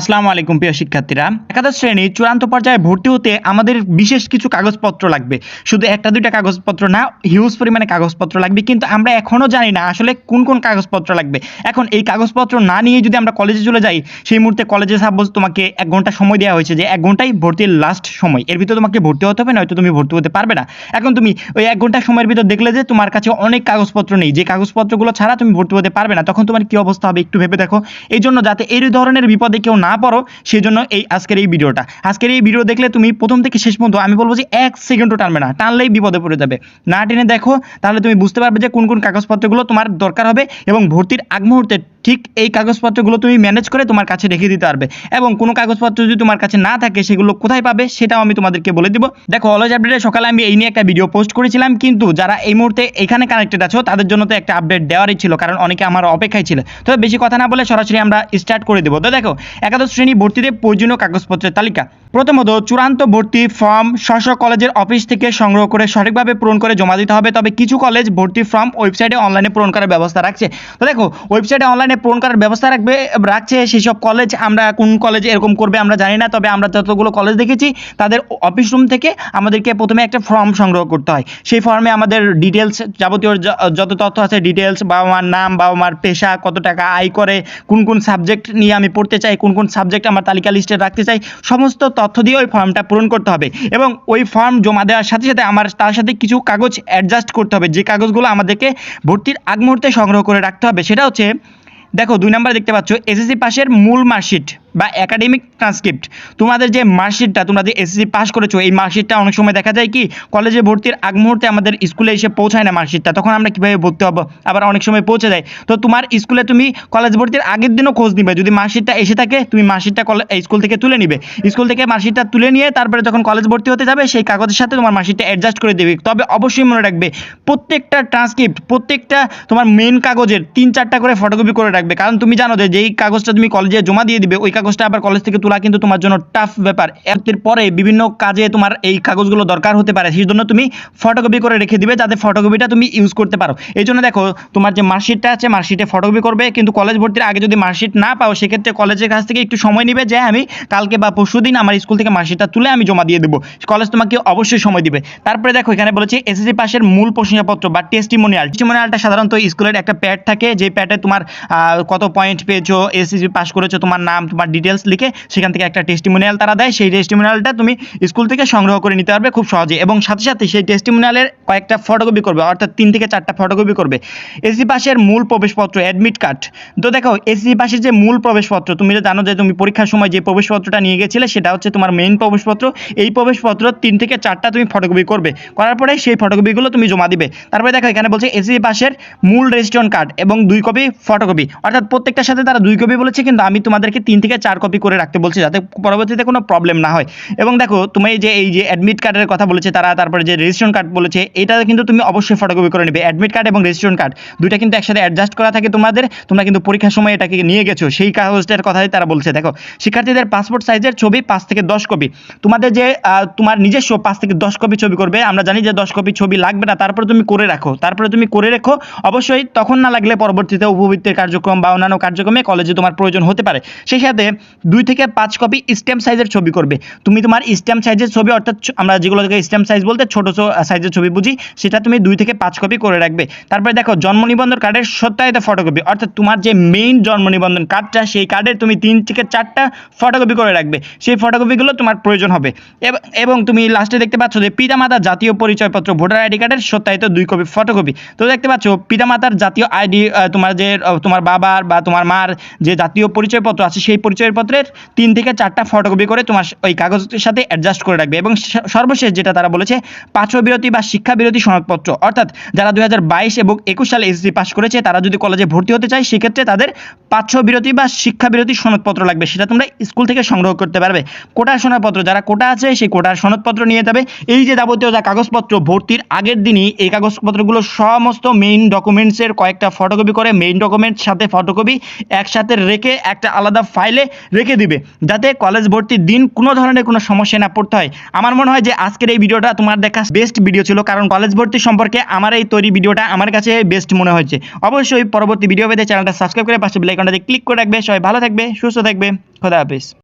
আসসালামু আলাইকুম প্রিয় শিক্ষার্থীরা। একাদশ শ্রেণি চূড়ান্ত পর্যায়ে ভর্তি হতে আমাদের বিশেষ কিছু কাগজপত্র লাগবে। শুধু একটা, দুইটা কাগজপত্র না হিউজ পরিমাণে কাগজপত্র লাগবে। কিন্তু আমরা এখনও জানি না আসলে কোন কোন কাগজপত্র লাগবে। এখন এই কাগজপত্র না নিয়ে যদি আমরা কলেজে চলে যাই, সেই মুহূর্তে কলেজে সাপোজ তোমাকে এক ঘণ্টা সময় দেওয়া হয়েছে যে এক ঘন্টাই ভর্তির লাস্ট সময়। এর ভিতরে তোমাকে ভর্তি হতে হবে, নয়তো তুমি ভর্তি হতে পারবে না। এখন তুমি ওই এক ঘণ্টা সময়ের ভিতর দেখলে যে তোমার কাছে অনেক কাগজপত্র নেই। যে কাগজপত্রগুলো ছাড়া তুমি ভর্তি হতে পারবে না, তখন তোমার কি অবস্থা হবে একটু ভেবে দেখো। এই জন্য যাতে এই ধরনের বিপদে কেউ না পড়ো সেই জন্য এই আজকের এই ভিডিওটা। আজকের এই ভিডিও দেখলে তুমি প্রথম থেকে শেষ পর্যন্ত, আমি বলব যে এক সেকেন্ডও টানবে না, টানলেই বিপদে পড়ে যাবে। না টেনে দেখো, তাহলে তুমি বুঝতে পারবে যে কোন কোন কাগজপত্রগুলো তোমার দরকার হবে এবং ভর্তির আগ মুহূর্তে ঠিক এই কাগজপত্রগুলো তুমি ম্যানেজ করে তোমার কাছে রেখে দিতে পারবে। এবং কোনো কাগজপত্র যদি তোমার কাছে না থাকে, সেগুলো কোথায় পাবে সেটাও আমি তোমাদেরকে বলে দিব। দেখো অলজ আপডেটে সকালে আমি এই নিয়ে একটা ভিডিও পোস্ট করেছিলাম, কিন্তু যারা এই মুহূর্তে এখানে কানেক্টেড আছো, তাদের জন্য তো একটা আপডেট দেওয়ারই ছিল, কারণ অনেকে আমার অপেক্ষায় ছিল। তো বেশি কথা না বলে সরাসরি আমরা স্টার্ট করে দেবো। তো দেখো একাদশ শ্রেণি ভর্তিতে প্রয়োজনীয় কাগজপত্রের তালিকা। প্রথমত, চূড়ান্ত ভর্তি ফর্ম স্ব কলেজের অফিস থেকে সংগ্রহ করে সঠিকভাবে পূরণ করে জমা দিতে হবে। তবে কিছু কলেজ ভর্তি ফর্ম ওয়েবসাইটে অনলাইনে পূরণ করার ব্যবস্থা রাখছে। তো দেখো, ওয়েবসাইটে অনলাইনে পূরণ করার ব্যবস্থা রাখবে, রাখছে সেই সব কলেজ। আমরা কোন কলেজে এরকম করবে আমরা জানি না, তবে আমরা যতগুলো কলেজ দেখেছি, তাদের অফিস রুম থেকে আমাদেরকে প্রথমে একটা ফর্ম সংগ্রহ করতে হয়। সেই ফর্মে আমাদের ডিটেলস যাবতীয় যত তথ্য আছে ডিটেলস বাবা মার নাম, বাবা মার পেশা, কত টাকা আয় করে, কোন কোন সাবজেক্ট নিয়ে আমি পড়তে চাই, কোন কোন সাবজেক্ট আমার তালিকা লিস্টে রাখতে চাই, সমস্ত তথ্য দিয়ে ওই ফর্মটা পূরণ করতে হবে। এবং ওই ফর্ম জমা দেওয়ার সাথে সাথে আমার তার সাথে কিছু কাগজ অ্যাডজাস্ট করতে হবে, যে কাগজগুলো আমাদেরকে ভর্তির আগ মুহূর্তে সংগ্রহ করে রাখতে হবে। সেটা হচ্ছে, দেখো দুই নাম্বার দেখতে পাচ্ছ এসএসসি পাশের মূল মার্কশিট বা একাডেমিক ট্রান্সক্রিপ্ট তোমাদের যে মার্কশিটটা তোমরা যে এসএসসি পাস করেছ, এই মার্কশিটটা অনেক সময় দেখা যায় কি কলেজে ভর্তির আগ মুহূর্তে আমাদের স্কুলে এসে পৌঁছায় না মার্কশিটটা তখন আমরা কীভাবে ভর্তি হব? আবার অনেক সময় পৌঁছে যায়। তো তোমার স্কুলে তুমি কলেজ ভর্তির আগের দিনও খোঁজ নিবে। যদি মার্কশিটটা এসে থাকে, তুমি মার্কশিটটা স্কুল থেকে তুলে নিবে। স্কুল থেকে মার্কশিটটা তুলে নিয়ে তারপরে যখন কলেজ ভর্তি হতে যাবে, সেই কাগজের সাথে তোমার মার্কশিটটা অ্যাডজাস্ট করে দেবে। তবে অবশ্যই মনে রাখবে, প্রত্যেকটা ট্রান্সক্রিপ্ট প্রত্যেকটা তোমার মেন কাগজের তিন চারটা করে ফটোকপি করে রাখবে। কারণ তুমি জানো যে, যেই কাগজটা তুমি কলেজে জমা দিয়ে দিবে, ওই কাগজটা আবার কলেজ থেকে তোলা কিন্তু তোমার জন্য টাফ ব্যাপার। এর পরে বিভিন্ন কাজে তোমার এই কাগজগুলো দরকার হতে পারে। সেই জন্য তুমি ফটোকপি করে রেখে দিবে যাতে ফটোকপিটা তুমি ইউজ করতে পারো। এই জন্য দেখো, তোমার যে মার্কশিটটা আছে মার্কশিটে ফটোকপি করবে, কিন্তু কলেজ ভর্তির আগে যদি মার্কশিট না পাও, সেক্ষেত্রে কলেজের কাছ থেকে একটু সময় নেবে যে আমি কালকে বা পরশু দিন আমার স্কুল থেকে মার্কশিটটা তুলে আমি জমা দিয়ে দেবো। কলেজ তোমাকে অবশ্যই সময় দিবে। তারপরে দেখো, এখানে বলেছি এসএসসি পাশের মূল প্রশংসাপত্র বা টেস্টিমোনিয়াল টেস্টিমোনিয়ালটা সাধারণত স্কুলের একটা প্যাড থাকে, যে প্যাডে তোমার কত পয়েন্ট পেয়েছ এসএসসি পাস করেছ, তোমার নাম, তোমার ডিটেলস লিখে সেখান থেকে একটা টেস্টিমোনিয়াল তারা দেয়। সেই টেস্টিমোনিয়ালটা তুমি স্কুল থেকে সংগ্রহ করে নিতে পারবে খুব সহজে এবং সাথে সাথে সেই টেস্টিমোনিয়ালের কয়েকটা ফটোকপি করবে, অর্থাৎ তিন থেকে চারটা ফটোকপি করবে। এসি পাশের মূল প্রবেশপত্র অ্যাডমিট কার্ড তো দেখো এসি পাশের যে মূল প্রবেশপত্র, তুমি তো জানো যে তুমি পরীক্ষার সময় যে প্রবেশপত্রটা নিয়ে গেছিলে, সেটা হচ্ছে তোমার মেইন প্রবেশপত্র। এই প্রবেশপত্র তিন থেকে চারটা তুমি ফটোকপি করবে। করার পরে সেই ফটোকপিগুলো তুমি জমা দিবে। তারপরে দেখো, এখানে বলছে এসি পাশের মূল রেজিস্ট্রেশন কার্ড এবং দুই কপি ফটোকপি অর্থাৎ প্রত্যেকটার সাথে তারা দুই কপি বলেছে, কিন্তু আমি তোমাদেরকে তিন থেকে চার কপি করে রাখতে বলছি যাতে পরবর্তীতে কোনো প্রবলেম না হয়। এবং দেখো, তুমি যে, এই যে অ্যাডমিট কার্ডের কথা বলেছে তারা, তারপরে যে রেজিস্ট্রেশন কার্ড বলেছে, এটা কিন্তু তুমি অবশ্যই ফটোকপি করে নেবে। অ্যাডমিট কার্ড এবং রেজিস্ট্রেশন কার্ড দুইটা কিন্তু একসাথে অ্যাডজাস্ট করা থাকে তোমাদের। তোমরা কিন্তু পরীক্ষার সময় এটাকে নিয়ে গেছো। সেই কাগজটার কথাই তারা বলছে। দেখো, শিক্ষার্থীদের পাসপোর্ট সাইজের ছবি পাঁচ থেকে দশ কপি তোমাদের যে তোমার নিজস্ব পাঁচ থেকে দশ কপি ছবি করবে, আমরা জানি যে দশ কপি ছবি লাগবে না, তারপরে তুমি করে রাখো। তারপরে তুমি করে রেখো। অবশ্যই তখন না লাগলে পরবর্তীতে উপবৃত্তের কার্যক্রম বা অন্যান্য কার্যক্রমে কলেজে তোমার প্রয়োজন হতে পারে। সেই সাথে দুই থেকে পাঁচ কপি স্ট্যাম্প সাইজের ছবি করবে। তুমি তোমার স্ট্যাম্প সাইজের ছবি, অর্থাৎ আমরা যেগুলোকে স্ট্যাম্প সাইজ বলতে, ছোট সাইজের ছবি বুঝি, সেটা তুমি দুই থেকে পাঁচ কপি করে রাখবে। তারপরে দেখো, জন্ম নিবন্ধন কার্ডের সত্যায়িত ফটোকপি অর্থাৎ তোমার যে মেইন জন্ম নিবন্ধন কার্ডটা সেই কার্ডের তুমি তিন থেকে চারটা ফটোকপি করে রাখবে। সেই ফটোকপিগুলো তোমার প্রয়োজন হবে। এবং তুমি লাস্টে দেখতে পাচ্ছ যে পিতামাতার জাতীয় পরিচয়পত্র ভোটার আইডি কার্ডের সত্যায়িত দুই কপি ফটোকপি তো দেখতে পাচ্ছ, পিতামাতার জাতীয় আইডি তোমার যে তোমার বাবার বা তোমার মার যে জাতীয় পরিচয়পত্র আছে, সেই পরিচয়পত্রের তিন থেকে চারটা ফটোকপি করে তোমার ওই কাগজের সাথে অ্যাডজাস্ট করে রাখবে এবং সর্বশেষ যেটা তারা বলেছে পাঠ্য বিরতি বা শিক্ষা বিরতি সনদপত্র। অর্থাৎ যারা দুই হাজার বাইশ এবং একুশ সালে এসএসসি পাস করেছে, তারা যদি কলেজে ভর্তি হতে চায়, সেক্ষেত্রে তাদের পাঠ্য বিরতি বা শিক্ষা বিরতি সনদপত্র লাগবে। সেটা তোমরা স্কুল থেকে সংগ্রহ করতে পারবে। কোটার সনদপত্র, যারা কোটা আছে, সেই কোটার সনদপত্র নিয়ে যাবে। এই যে যাবতীয় যা কাগজপত্র, ভর্তির আগের দিনই এই কাগজপত্রগুলো সমস্ত মেইন ডকুমেন্টসের কয়েকটা ফটোকপি করে মেইন ডকুমেন্টস সাথে ফটোকপি একসাথে রেখে একটা আলাদা ফাইলে রেখে দিবে, যাতে কলেজ ভর্তির দিন কোনো ধরনের কোনো সমস্যা না পড়তে হয়। আমার মনে হয় যে আজকের এই ভিডিওটা তোমার দেখা বেস্ট ভিডিও ছিল, কারণ কলেজ ভর্তি সম্পর্কে আমার এই তৈরি ভিডিওটা আমার কাছে বেস্ট মনে হয়েছে। অবশ্যই পরবর্তী ভিডিও পেতে চ্যানেলটা সাবস্ক্রাইব করে পাশে বেলাইকনটাতে ক্লিক করে রাখবে। সবাই ভালো থাকবে, সুস্থ থাকবে, খোদা হাফেজ।